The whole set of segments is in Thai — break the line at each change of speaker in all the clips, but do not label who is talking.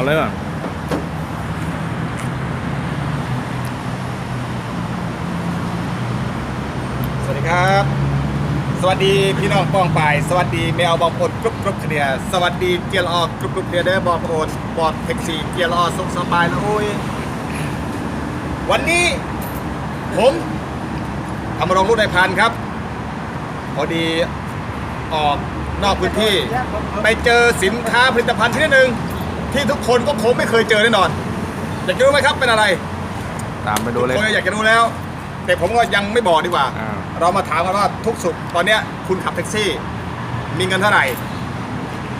เอาเลยก่อน
สวัสดีครับ สวัสดีพี่น้องป้องปายสวัสดีแมวบองโอนกรุ๊ปกรุ๊ปเคลียร์สวัสดีเกียร์ออกกรุ๊ปกรุ๊ปเคลียร์เด้อบองโอนปอดแท็กซี่เกียร์ออกสุขสบายแล้วโอ้ยวันนี้ ผมทำรงรุ่นในพันครับ พอดีออกนอกพื้นที่ ไปเจอสินค้าผลิตภัณฑ์ชนิดหนึ่ง ที่ทุกคนก็คงไม่เคยเจอแน่นอน อยากจะรู้ไหมครับเป็นอะไร
ตามไปดูเลย
ทุกคนอยากจะรู้แล้ว แต่ผมก็ยังไม่บอกดีกว่า
อ่า
เรามาถามกันว่าทุกสุขตอนเนี้ยคุณขับแท็กซี่ มีเงินเท่าไหร่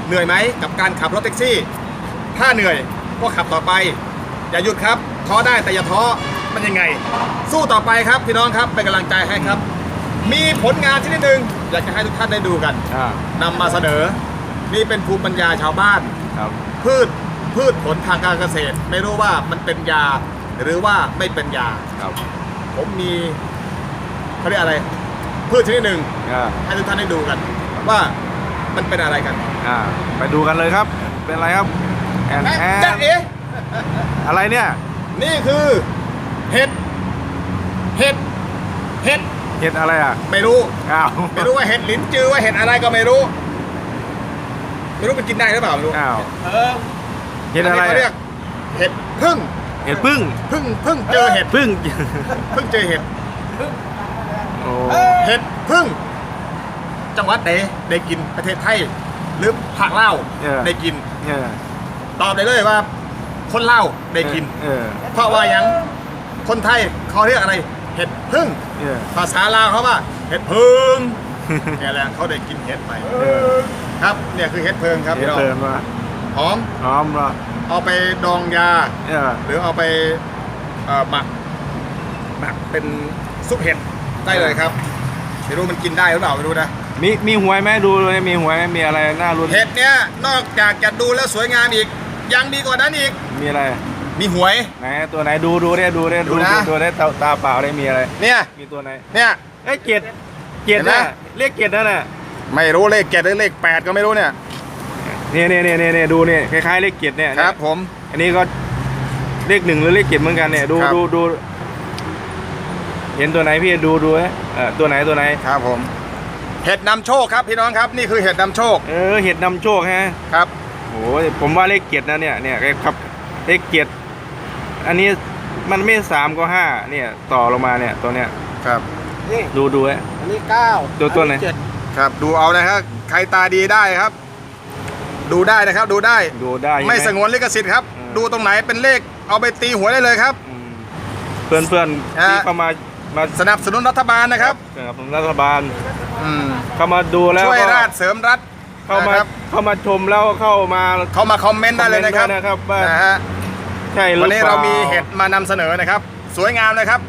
เหนื่อยไหมกับการขับรถแท็กซี่ ถ้าเหนื่อยก็ขับต่อไป อย่าหยุดครับท้อได้แต่อย่าท้อมันยังไง สู้ต่อไปครับพี่น้องครับเป็นกำลังใจให้ครับ มีผลงานชนิดหนึ่งอยากจะให้ทุกท่านได้ดูกัน
อ่านำ
มาเสนอ นี่เป็นภูมิปัญญาชาวบ้าน
ครับ
พืชพืชผลทางการเกษตร ไม่รู้ว่ามันเป็นยา หรือว่าไม่เป็นยา
ครับ
ผมมีเขาเรียกอะไร พืชชนิดหนึ่ง
อ่า
ให้ทุกท่านได้ดูกัน ว่ามันเป็นอะไรกัน
อ่าไปดูกันเลยครับ เป็นอะไรครับแอนแอ
จ๊ะ
น
เอ๋
อะไรเนี่ย
นี่คือเห็ดเห็ดเห็ด
เห็ดอะไรอะ
ไม่รู้
อ้าว
ไม่รู้ว่าเห็ดลิ้นจือว่าเห็ดอะไรก็ไม่รู้ ไม่รู้มันกินได้หรือเปล่าไม่รู้
อ้าว
เออ
เห็ดอะไร
นนี้เขาเรียก
อะ
เห็ดพึ่ง
เห็ดพึ่ง
พึ่งพึ่งเจอเห็ด
พึ่ง
พึ่งเจอเห็ด
โอ้
เห็ดพึ่ง จังหวัดไหนได้กินประเทศไทยหรือภาคเล่าวได้กิน
เนี่ย
ตอบได้เลยว่า คนเล่าวได้กิน
เออ
เพราะว่าหยังคนไทยเขาเรียกอะไร เห็ดพึ่ง
เออ
ภาษาลาวเขาว่าเห็ดพึ่งเนี่ยแหละเขาได้กินเห็ดไป
เออ
ครับเนี่ยคือเห็ดเพิงครับ
เห็ด
พี่น้อง
เติมมา
หอม
หอมเหรอ
เอาไปดองยา
เออ
หรือเอาไปเอ่อหมักหมักเป็นซุปเห็ดได้เลยครับไม่รู้มันกินได้หรือเปล่าไม่รู้นะ
มีมีหวยไหมดูเลยมีหวยไหมมีอะไรน่ารุ้น
เห็ดเนี้ยนอกจากจะดูแล้วสวยงามอีก ยังมีกว่านั้นอีก
มีอะไร
มีหวย
ไหนตัวไหนดูดูได้ดูได้
ดู
ดู
นะ
ดูได้ตาตาเปล่าได้มีอะไร
เนี่ย
มีตัวไหน
เนี่ย
เอ้ยเกียรติเกียรติ
เห็นไหม
นะเรียกเกียรตินั่นน่ะ
ไม่รู้เลขเจ็ดหรือเลขแปดก็ไม่รู้เนี่ย
เนี่ยเนี่ยเนี่ยเนี่ยดูเนี่ยคล้ายๆเลขเกียรติเนี่ย
ครับ ผม
อันนี้ก็เลขหนึ่งหรือเลขเกียรติเหมือนกันเนี่ยดู
ครับ
ดูดู เห็นตัวไหนพี่ดูดูนะเออตัวไหนตัวไหน
ครับ ผม เห็ดนำโชคครับพี่น้องครับนี่คือเห็ดนำโชค
เออเห็ดนำโชคฮะ
ครับ
โอ้ยผมว่าเลขเกียรตินะเนี่ยเนี่ยครับเลขเกียรติอันนี้มันไม่สามก็ห้าเนี่ย ต่อลงมาเนี่ยตัวเนี้ย
ครับ
ดูดูฮะ
อันนี้เก้า
ตัวตัวไหน
ครับดูเอานะครับ ใครตาดีได้ครับ ดูได้นะครับดูได้
ดูได้ใช่ห
ไม่สงวนลิขสิทธิ์ครับ
อืม
ดูตรงไหนเป็นเลขเอาไปตีหัวยได้เลยครับ
อืมเพื่อนเพื่อนๆ
ฮะ
ที่เข้ามามา
สนับสนุนรัฐบาลนะครับ
สนับสนุนรัฐบาล
อืม
เข้ามาดูแล้ว
ช่วย
ก็
ราชเสริมรัฐ
เข้ามา
นะครับ
เข้ามาชมแล้วเข้ามา
เข้ามาคอมเมนต์ได้เลยนะครับ
คอมเมนต์ด้วยนะครับว่า
นะฮะ
ใช่หรือ
วันนี้
ปล่
เรามีเห็ดมานำเสนอนะครับ สวยงามเลยครับ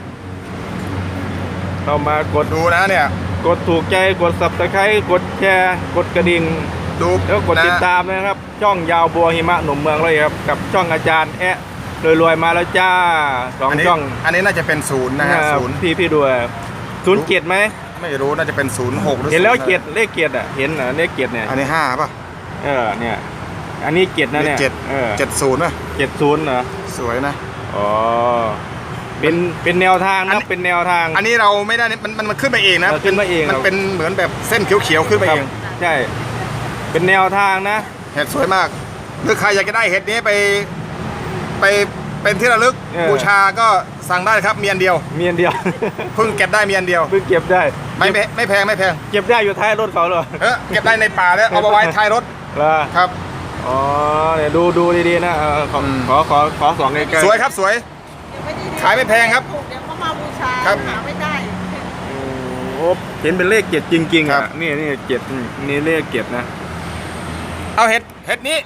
เข้ามากด
ดูนะเนี่ย
กดถูกใจกดสับตะไคร้กดแชร์ กดกระดิ่ง
ดู
แล้วก็กดติด
นะ
ตามนะครับ ช่องยาวบัวหิมะหนุ่มเมืองเลยครับ กับช่องอาจารย์แอะรวยๆมาแล้วจ้าสอง
อันนี้
ช่อง
อันนี้น่าจะเป็นศูนย์นะฮะศูนย์
พี่พี่ด้วยศูนย์เกียรติไหม
ไม่รู้น่าจะเป็นศูนย์หกหรือ
เห็นแล้ว
06
เกียรติเลขเกียรติอะเห็นเหรอเลขเกียรติเนี่ย
อันนี้ห้าป่ะ
เออเนี่ยอันนี้เกียรตินะเนี่ย
เจ็ด
เออ
เจ็ดศูนย์ป่ะ
เจ็ดศูนย์เหรอ
สวยนะ
อ๋อ เป็นเป็นแนวทาง
อัน
นะ
นี้
เป็นแนวทาง
อันนี้เราไม่ได้มันมันมันขึ้นไปเองนะ
เออขึ้นมาเอง
มัน
ครับ
เป็นเหมือนแบบเส้นเขียวๆขึ้นไป
ครั
เอบง
ใช่ เป็นแนวทางนะ
เห็ดสวยมากหรือใครอยากจะได้เห็ดนี้ไปไปเป็นที่ระลึก
เออ
บูชาก็สั่งได้ครับเมียนเดียว
เมียนเดียว
เพิ่งเก็บได้เมียนเดียว
เพิ่งเก็บได้
ไม่ไม่ไม่แพงไม่แพง
เก็บได้อยู่ท้ายรถเขาเหรอ
เออเก็บได้ในป่าแล้วเอามาไว้ท้ายรถ
เหรอ
ครับ
อ๋อเนี่ยดูดูดีๆนะเออขอ
อืม
ขอขอขอสองใกล้ๆ
สวยครับสวย ขายไม่แพงครับ
เดี๋ยวเขามาบูชา
ครับ
หาไม่ได้
โอ้เห็นเป็นเลขเจ็ดจริงๆ
ครั
อะ
บ
นี่นี่เจ็ดนี่เลขเจ็ดนะ
เอาเห็ดเห็ดนี้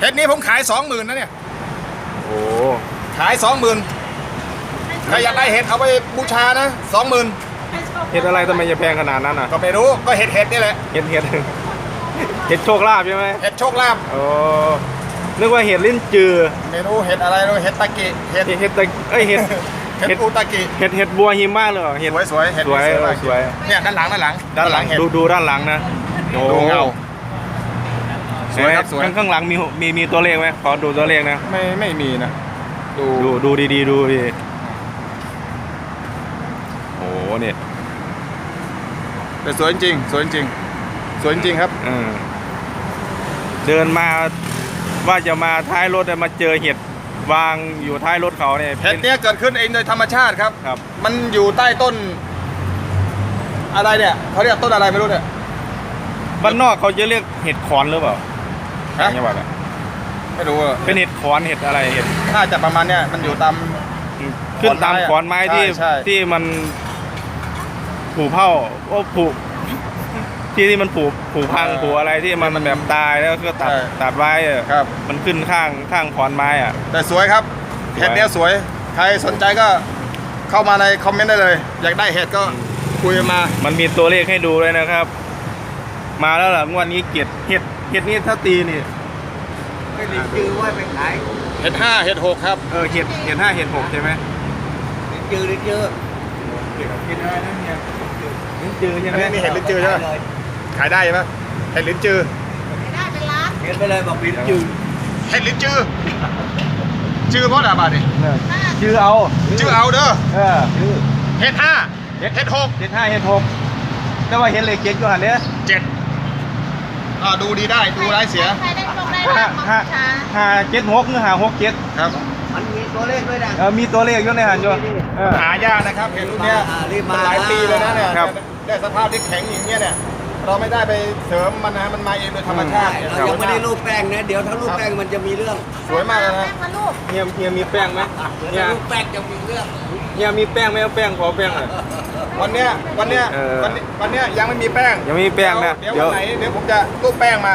เห็ดนี้ผมขายสองหมื่นนะเนี่ย
โอ้
ขายสองหมื่นใครอยากได้เห็ดเอาไปบูชานะสองหมื่น
ให้โชค
เห็ดอะไรทำไมจะแพงขนาดนั้นอะ
ก็ไม่รู้ก็เห็ดเห็ดนี่แหละ
เห็ดเห็ด เห็ดโชคลาภใช่ไหม
เห็ดโชคลาภ
โอ้ นึกว่าเห็ดลิ้นจือ
ไม่รู้เห็ดอะไรรู้เห็ดตะกิเห็ด
เห็ดเห็ดตะเอ้ยเห็ด
เห็ด
เห็ด
อุตะกิ
เห็ดเห็ดบัวหิมะเลยเหรอเห็ด
สวยสวยเห็ด
สวย
นี่มาก
สวย
เนี่ยด้านหลังด้านหลัง
ด้านหลัง
เห็ด
ดูดูด้านหลังนะโอ้
ดูเงาสวยครับสวย
ข้างข้างหลังมีมีมีตัวเลขไหมขอดูตัวเลขนะ
ไม่ไม่มีนะดู
ดูดูดีๆดูดีโอ้โหเนี่ย
แต่สวยจริงสวยจริงสวยจริงครับ
เออเดินมา ว่าจะมาท้ายรถแต่มาเจอเห็ดวางอยู่ท้ายรถเขาเนี่ย
เห็ดเนี้ยเกิดขึ้นเองโดยธรรมชาติครับ
ครับ
มันอยู่ใต้ต้น อะไรเนี่ยเขาเรียกต้นอะไรไม่รู้เนี่ย
บ้านนอกเขาจะเรียกเห็ดขอนหรือเปล่า
ฮะ
ต่างจังหวัดอะ
ไม่รู้อะ
เป็นเห็ดขอนเห็ดอะไรเห็ด
น่าจะประมาณเนี้ยมันอยู่ตาม
ขึ้นตาม
ข
ข
อ
อนน
ไม้
ไม้
อะ
ที่
ใช่ใช่
ที่มันผูเผ่าโอ้ผู ที่ที่มันผูผูพังผูอะไรที่มันมันแบบตายแล้วก็ตัดตัดไว้อะ
ครับ
มันขึ้นข้างข้างขอนไม้อะ
แต่สวยครับ
สวย
เห็ดเนี้ยสวย ใครสนใจก็เข้ามาในคอมเมนต์ได้เลย อยากได้เห็ดก็คุยมา
มันมีตัวเลขให้ดูเลยนะครับ มาแล้วล่ะงวดนี้เกียรติเห็ดเห็ดนี่ถ้าตีนี่
ไม่ได้จื้อไว้ไปขาย
เห็ดห้าเห็ดหกครับ
เออเห็ดเห็ดห้าเห็ดหกใช่ไหม
ได้จื้อได้จื้อ
เห็ดเห็ดอะไรนะเนี่ยลิ้นจือใช่ไหม
อันนี้เห็ดลิ้นจือใช่ไหม ขาย ได้ไหมเห็ดลิ้นจือ
ได้เป็นล้าน
เห็นไปเลยบอกเป็นจื้อ
เห็ดลิ้นจือจือเพราะอะไรบาทนี่
จือเอา
จือเอาเด้อ
เออ
เห็ดห้าเห็ดหก
เห็ดห้าเห็ดหกแต่ว่าเห็ดเหล็กเจ็ดก็หันเนี้ย
เจ็ดอ่าดูดีได้ดูร้ายเสีย
ใครได้โชคได้
ห้า
ลาบมา
ห้า
ช้า
ห้าเจ็ดหกหรือห้าหกเจ็ด
ครับ
มันมีตัวเลขด้วยนะ
เออมีตัวเลขอยู่ในหันอยู่เออ
หายากนะครับเห็ดรุ่นเนี้ย
อ่ารีบมา
หลายปีเลยนะเนี่ย
ครับ
ได้สภาพที่แข็งอย่างเงี้ยเนี่ย เราไม่ได้ไปเสริมมันนะมันมาเองโดยธรรมชา
ใช่
ติ
เรายังไม่ได้รูปแป้งนะ เดี๋ยวถ้ารูปแป้งมันจะมีเรื่อง
สวยมากเลยนะ
แป้งมาลูก
เฮียเฮียมีแป้งไหม
เดี๋ยว
เฮีย
ถ้ารูปแป้งจะมีเรื่อง
เฮียมีแป้งไหมเอาแป้งขอแป้งหน่อย
วันเนี้ยวันเนี้ย
เออ
วันนี้วันเนี้ยยังไม่มีแป้ง
ยังไม่มีแป้งนะ
เดี๋ยว
เดี๋ยว
วันไหนเดี๋ยวผมจะรูปแป้งมา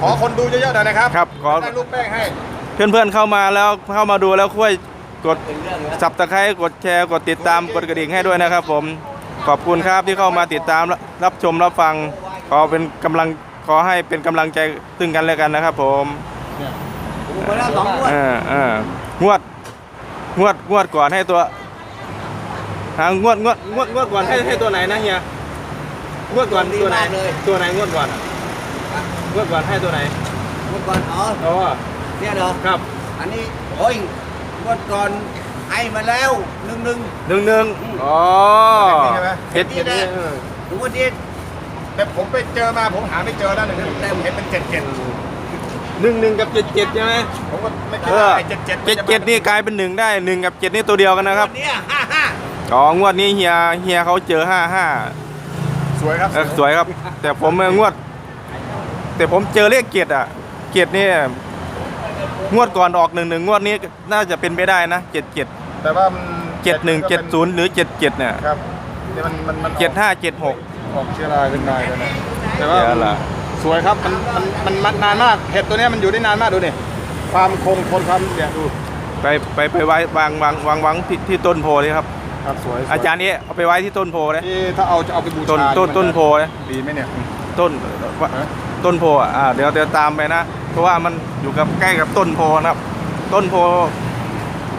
ขอคนดูเยอะๆหน่อยนะครับ
ครับขอ
ได้รูปแป้งให้
เพื่อนๆเข้ามาแล้วเข้ามาดูแล้วค่อยกด
เป็นเรื่องแล้ว
สับตะไคร้กดแชร์กดติดตามกดกระดิ่งให้ด้วยนะครับผม ขอบคุณครับที่เข้ามาติดตามรับชมรับฟัง ขอเป็นกำลังขอให้เป็นกำลังใจซึ่งกันและกันนะครับ ผม
ถูกมาแล้วสองงวด
เออเอองวด งวดงวดก่อนให้ตัวหางวดงวดงวดงวดก่อนให้ให้ตัวไหนนะเฮียงวดก่อนตัวไหนตัวไหนงวดก่อนอะงวดก่อนให้ตัวไหน
งวดก่อนอ๋อ
อ๋อ
เนี่ยเหรอ
ครับ
อันนี้โอ้ยงวดก่อน ให้มาแล้วหนึ่งหนึ่ง
หนึ่งหนึ่งอ๋อ
เห็ดนี่ใช่ไหม
เห็ดเห็ดนี่เออ
งวดนี้
แต่ผมไปเจอมาผมหาไม่เจอแล้วหนึ่งแต่ผมเห็นเป็นเจ็ดเจ็ด
หนึ่งหนึ่งกับเจ็ดเจ็ดใช่ไหม
ผมก็ไม่คิด
เอ
ว่า
อ
ไอ้เจ็ดเจ็ด
เจ็ดเจ็ดนี่กลายเป็นหนึ่งได้หนึ่งกับเจ็ดนี่ตัวเดียวกันนะครับ
งวดเนี้ยห้าห้า
อ๋องวดนี้เฮียเฮียเขาเจอห้าห้า
สวยครับ
เออสวยครับ แต่ผมเอองวด แต่ผมเจอเลขเกียรติอะเกียรตินี่ งวดก่อนออกหนึ่งหนึ่งงวดนี้น่าจะเป็นไปได้นะเจ็ดเจ็ด
แต่ว่ามัน
เจ็ดหนึ่งเจ็ดศูนย์หรือเจ็ดเจ็ดเนี่ย
ครับนี่มันมันมันออก
เจ็ดห้าเจ็ดหก
ออกเชื้อราขึ้นได้เลยนะแต่ว่า
เดี๋ยวล่ะ
สวยครับมันมันมันมันนานมากเห็ดตัวเนี้ยมันอยู่ได้นานมากดูนี่ความคงทนความเนี่ยดู
ไปไปไปไว้วางวางวางวางที่ที่ต้นโพเลยครับ
ครับสวยสว
อาจารย์นี้เอาไปไว้ที่ต้นโพเลย
ที่ถ้าเอาจะเอาไปบูชา
ต้นต้น
มัจะ
ต้นโพเลย
ดีไหมเนี่ย
ต้น
ฮะ
ต้นโพอะอ่าเดี๋ยวเดี๋ยวตามไปนะ เพราะว่ามันอยู่กับใกล้กับต้นโพนะครับ ต้นโพ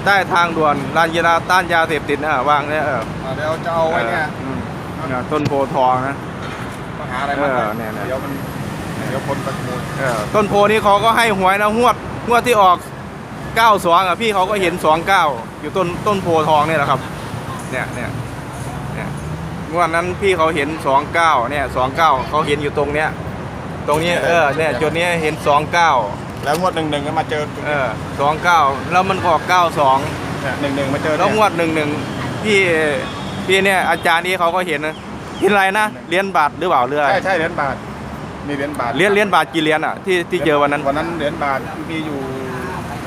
ใต้ทางด่วนลานยาต้านยาเสพติดนะวางเนี่ยเออ
อ่าเดี๋ยวจะเอาไว้เนี่ย
อืมเนี่ยต้นโพทองนะ
มาหาอะไรมา
เออเนี่ยเนี่ย
เดี๋ยวมันเดี๋ยวคนประมูล
เออต้นโพนี้เขาก็ให้หวยนะงวดงวดที่ออก92อะพี่เขาก็เห็น29อยู่ต้นต้นโพทองเนี่ยแหละครับ เนี่ยเนี่ยเนี่ยงวดนั้นพี่เขาเห็น29เนี่ย29เขาเห็นอยู่ตรงเนี้ย ตรงนี้เออเนี่ยจุดนี้เห็น29
แล้วงวดหนึ่งหนึ่งก็มาเจอ
เออ29แล้วมันก็ออก92
เนี่ยหนึ่งหนึ่งมาเจอ
แล้วง
เนี่ยว
ด11พี่พี่เนี่ยอาจารย์นี้เขาก็เห็นนะเห็นอะไรนะเหรียญบาทหรือเปล่าเรืออะไร
ใช่ใช่เหรียญบาทมีเหรียญบาท
เหรียญเหรียญบาทกี่เหรียญอะที่ที่เจอวันนั้น
วันนั้นเหรียญบาทมีอยู่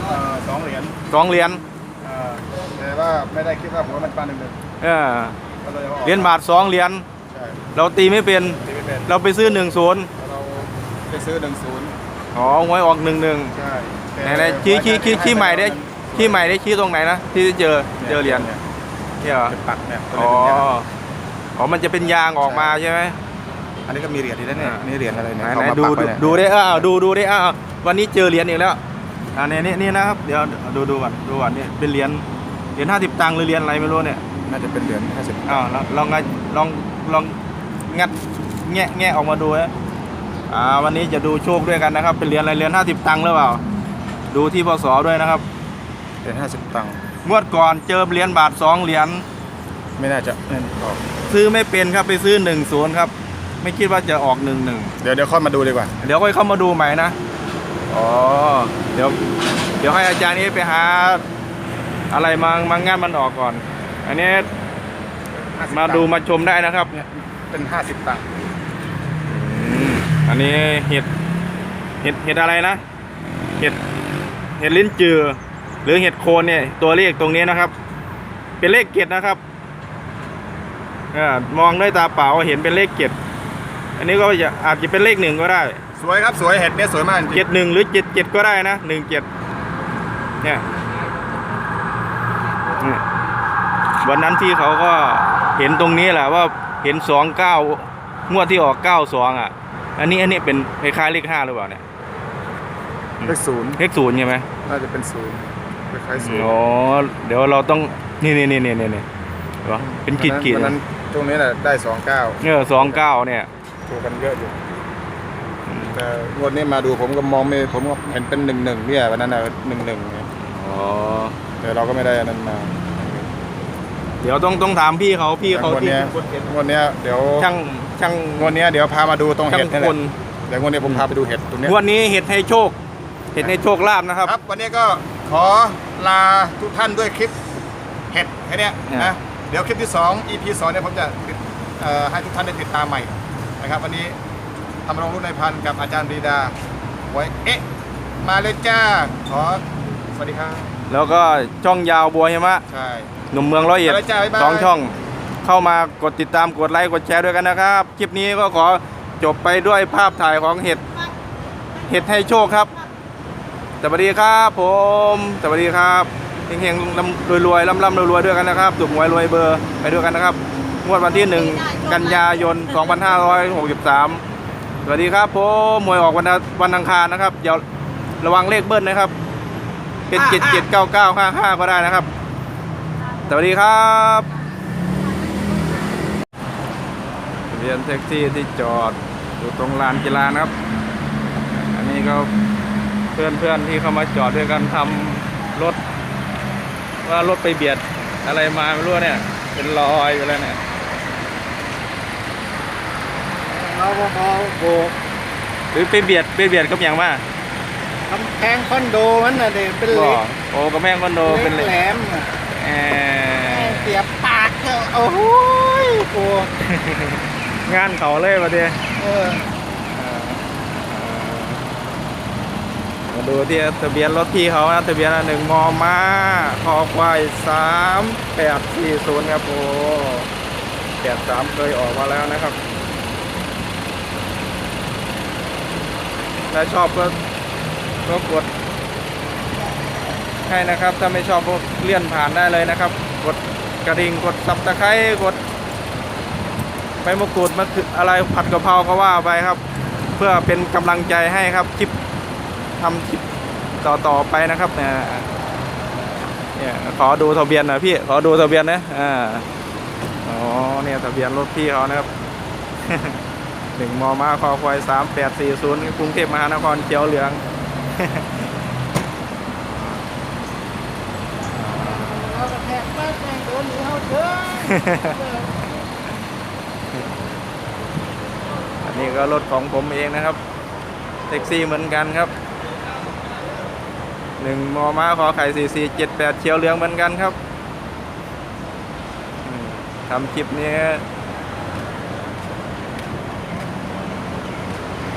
เอ่อสองเหรียญ
สองเหรียญ
เอ่อแต่ว่าไม่ได้คิดว่าผมว่ามันปลาหนึ่งหนึ่ง
เออ
ก็เลยอ
เหรียญบาทสองเหรียญ
ใช่
เราตีไม่เป็น
ตีไม่เป็น
เราไปซื้อหนึ่งศูนย์
เรา ไปซื้อหนึ่งศูนย์
อ๋อหวยออกหนึ่งหนึ่ง
ใช่
ไหนไหนชี้ชี้ชี้ชี้ใหม่ได้ชี้ใหม่ได้ชี้ตรงไหนนะที่เจอเจอเหรียญ
เนี่ย
เนี่ยเหรอ
เป็นปักเนี่ย
อ๋ออ๋อมันจะเป็นยางออกมาใช่ไหม
อันนี้ก็มีเหรียญอีกแล้วเนี่ยอันนี่เหรียญอะไร
ไหน
เนี่ย
ไหน
เอามา
ดู
ปัก
ดู
ไว้เนี่ย
ดูได้อ้าวดูดูได้อ้าววันนี้เจอเหรียญอีกแล้วอ่าเนี่ยนี่นี่นะครับเดี๋ยวดูดูก่อนดูก่อนนี่เป็นเหรียญเหรียญห้าสิบตังค์หรือเหรียญอะไรไม่รู้เนี่ย
น่าจะเป็นเหรียญห้าสิบ
อ้าวลองลองงัดลองลองงัดแงะแงะออกมาดูนะ อ่าวันนี้จะดูโชคด้วยกันนะครับ เป็นเหรียญอะไรเหรียญห้าสิบตังค์หรือเปล่า ดูที่พศด้วยนะครับ
เป็นห้าสิบตังค์
งวดก่อนเจอเหรียญบาทสองเหรียญ
ไม่น่าจะไม่ออก
ซื้อไม่เป็นครับไปซื้อหนึ่งศูนย์ครับ ไม่คิดว่าจะออกหนึ่งหนึ่ง
เดี๋ยวเดี๋ยวค่อยมาดูดีกว่า
เดี๋ยวค่อยเข้ามาดูใหม่นะอ๋อเดี๋ยว เดี๋ยวให้อาจารย์นี้ไปหา อะไรมามางานมันออกก่อน อันนี้มาดูมาชมได้นะครับ
เนี่ยเป็นห้าสิบตังค์
อืมอันนี้เห็ด เห็ด เห็ดอะไรนะ เห็ด เห็ดลิ้นจือ หรือเห็ดโคนเนี่ย ตัวเลขตรงนี้นะครับ เป็นเลขเจ็ดนะครับเออมองด้วยตาเปล่าเห็นเป็นเลขเจ็ดอันนี้ก็จะอาจจะเป็นเลขหนึ่งก็ได้
สวยครับสวยเห็ดเนี่ยสวยมากจริง
เจ็ดหนึ่งหรือเจ็ดเจ็ดก็ได้นะหนึ่งเจ็ดเนี่ยเนี่ยวันนั้นที่เขาก็เห็นตรงนี้แหละว่าเห็นสองเก้างวดที่ออกเก้าสองอะ อันนี้อันนี้เป็นคล้ายๆเลขห้าหรือเปล่าเนี่ย
เลขศูนย์
เลขศูนย์ใช่ไหม
น่าจะเป็นศูนย์คล้ายๆศูนย์
อ๋อเดี๋ยวเราต้องนี่นี่นี่นี่นี่นี่เห็นปะเป็นกีดกีด
วันนั้นตรงนี้แหละได้สองเก้า
เนี่ยสองเก้าเนี่ย
ถูกกันเยอะอยู่แต่งวดนี้มาดูผมก็มองไม่ผมก็เห็นเป็นหนึ่งหนึ่งเนี่ยวันนั้นน่ะหนึ่งหนึ่ง
อ๋อ
แต่เราก็ไม่ได้อันนั้นมา
เดี๋ยวต้องต้องถามพี่เขาพี่เขา
งวด
ที่
เนี้ยงวดเนี้ยเดี๋ยว
ช่างช่าง
งวดเนี้ยเดี๋ยวพามาดูตรง
ช่า
เห็
ง
ดนี่แห
ค
ละ
น
เดี๋ยวงวดนี้ผมพาไปดูเห็ดตรงเนี้ย
งวดนี้เห็ดให้โชค เห็ดให้โชคลาภนะครับ
ครับวันนี้ก็ขอลาทุกท่านด้วยคลิปเห็ดแค่เนี้ย
เนี่ย
นะเดี๋ยวคลิปที่ 2 EP 2เนี่ยผมจะติดเอ่อให้ทุกท่านได้ติดตามใหม่นะครับ วันนี้ทำรงรุ่นในพันธ์กับอาจารย์ปรีดาไว้เอ๊ะมาเลยจ้าขอสวัสดีครับ
แล้วก็ช่องยาวบัวใช่ไหม
ใช่
หนุ่มเมืองร้อยเอ็ด
ไปแล้วจ้าบ๊ายบาย
สองช่อง เข้ามากดติดตามกดไลค์กดแชร์ด้วยกันนะครับ คลิปนี้ก็ขอจบไปด้วยภาพถ่ายของเห็ด เห็ดให้โชคครับ สวัสดีครับผม สวัสดีครับเฮงๆลำรวยๆล่ำๆรวยๆด้วยกันนะครับถูกหวยรวยเบอร์ไปด้วยกันนะครับ งวดวันที่ 1 กันยายน 2563 สวัสดีครับผมมวยออกวันอาวันอังคารนะครับเดี๋ยวระวังเลขเบิ้ลนะครับ เป็น 779955 ก็ได้นะครับ สวัสดีครับเรียนแท็กซี่ที่จอดอยู่ตรงลานกีฬานะครับ อันนี้ก็เพื่อนเพื่อนๆที่เข้ามาจอดด้วยกันทำรถ ว่ารถไปเบียดอะไรมาไม่รู้เนี่ย เป็นรอยอยู่แล้วเนี่ย
เราก็พอโบก
หรือไปเบียดไปเบียดกับอย่างมา
กำแพงคอนโดมันน่ะเด็เป็นเห
ก็
ล็ก
โอ้กับแม่งคอนโดเป็น
เห
เห
ล็
ล็
ก
ก
แหลมน่ะ
แอ
เสียบปากเถอะ โอ้โหยกลัว
งานเขาเลยมาเดี
เออ
มาดูที่ทะเบียนรถพี่เขานะทะเบียนหนึ่งมอมาคอควายสามแปดสี่ศูนย์ครับโอ้แปดสามเคยออกมาแล้วนะครับถ้าชอบก็ก็กดให้นะครับ ถ้าไม่ชอบก็เลื่อนผ่านได้เลยนะครับ กด กระดิ่งกดซับตะไคร้กดใบมะกรูดมะเขืออะไรผัดกะเพราก็ว่าไปครับ เพื่อเป็นกำลังใจให้ครับคลิปทำคลิปต่อต่อไปนะครับเนี่ยเนี่ยขอดูทะเบียนหน่อยพี่ขอดูทะเบียนนะอ่าอ๋อเนี่ยทะเบียนรถพี่เขานะครับหนึ่งมอมาคอควายสามแปดสี่ศูนย์กรุงเทพมหานครเขียวเหลือง
เราก็แทกแป๊บแม่งโดนหนีเขาเถ อั
นนี้ก็รถของผมเองนะครับแท็กซี่เหมือนกันครับหนึ่งมอมาขอไข่สี่สี่เจ็ดแปดเขียวเหลืองเหมือนกันครับทำคลิปนี้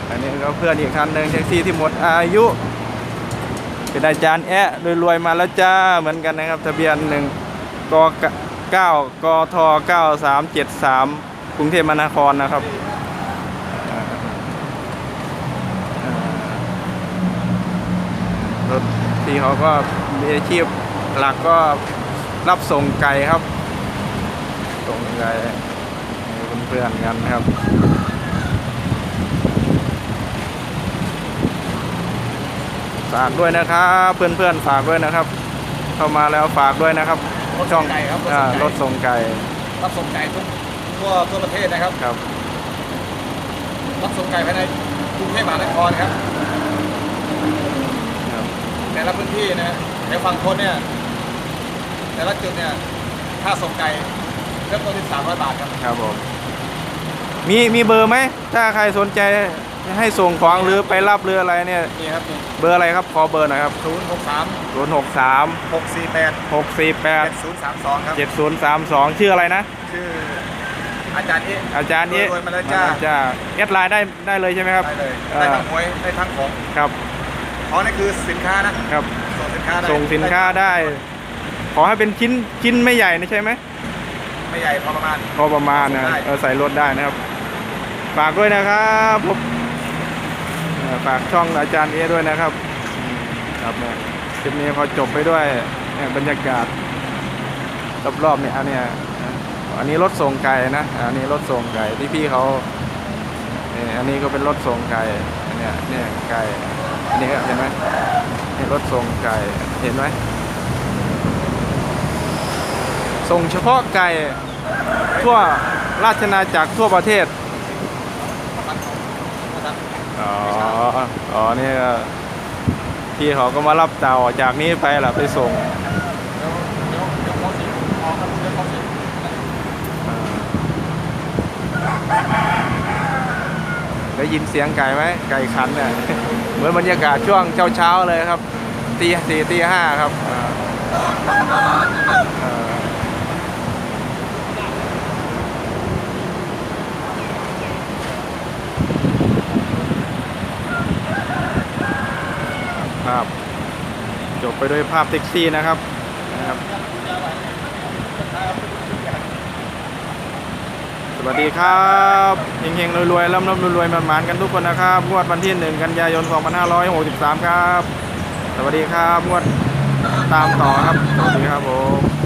อันนี้ก็เพื่อนอีกคันหนึ่งแท็กซี่ที่หมดอายุเป็นอาจารย์แอะรวยๆมาแล้วจ้าเหมือนกันนะครับ ทะเบียนหนึ่งกเก้ากทเก้าสามเจ็ดสามกรุงเทพมหานครนะครับอ่ารถที่เขาก็มีอาชีพหลักก็รับส่งไก่ครับ ส่งไก่ให้เพื่อนๆกันครับฝากด้วยนะครับ เพื่อนๆฝากด้วยนะครับ เข้ามาแล้วฝากด้วยนะครับ
รถส่งไก่ครับ
อ่ารถส่งไก่
รับส่งไก่ทุกทั่วทั่วประเทศนะครับ
ครับ
รับส่งไก่ภายในกรุงเทพมหานครครับ
ครับ
แต่ละพื้นที่นะในฝั่งทนเนี่ย แต่ละจุดเนี่ยค่าส่งไก่เริ่มต้นที่300 บาทครับ
ครับผมมีมีเบอร์ไหม ถ้าใครสนใจ ให้ส่งของหรือไปรับหรืออะไรเนี่ย
นี่ครับนี่
เบอร์อะไรครับขอเบอร์หน่อยครับ
0 6 3
ศูนย์หกสาม
6 4 8
หกสี่แปด
7 0 3 2ครับ
เจ็ดศูนย์สามสองชื่ออะไรนะ
ชื่ออาจารย์เอะ
อาจารย์นี้
รวยๆมาเลยจ้า
จ้าแอดไลน์ได้ได้เลยใช่ไหมครับ
ได้เลย
อ่า
ได้ทั้งหวยได้ทั้งของ
ครับ
ของนี่คือสินค้านะ
ครับ
ส่งสินค้าได้
ส่งสินค้าได้ ขอให้เป็นชิ้นชิ้นไม่ใหญ่นะใช่ไหม
ไม่ใหญ่พอประมาณ
พอประมาณนะ
ได้
เออใส่รถได้นะครับ ฝากด้วยนะครับผมเอ่อ ฝากช่องอาจารย์เอด้วยนะครับอืมครับเนี่ยคลิปนี้พอจบไปด้วยเนี่ยบรรยากาศรอบๆเนี่ยอันเนี้ยอันนี้รถส่งไก่นะ อันนี้รถส่งไก่ที่พี่เขาเนี่ยอันนี้ก็เป็นรถส่งไก่อันเนี้ยเนี่ยไก่อันนี้เห็นไหมนี่รถส่งไก่เห็นไหมส่งเฉพาะไก่ทั่วราชนาจักรทั่วประเทศ อ๋อ อ๋อ นี่ก็พี่เขาก็มารับเต่าจากนี้ไปล่ะไปส่ง
เดี๋ยวเดี๋ยวเดี๋ยวเขาสิออกครับเดี๋ยวเขาสิ
ได้ยินเสียงไก่ไหมไก่ขันเนี่ย เหมือนบรรยากาศช่วงเช้าๆเลยครับตีสี่ตีห้าครับอ่าอ่าภาพจบ ไปด้วยภาพแท็กซี่นะครับนะครับ สวัสดีครับเฮงๆรวยๆร่ำๆรวยๆมันๆกันทุกคนนะครับงวดวันที่ 1 กันยายน 2563 ครับ สวัสดีครับงวดตามต่อครับ สวัสดีครับผม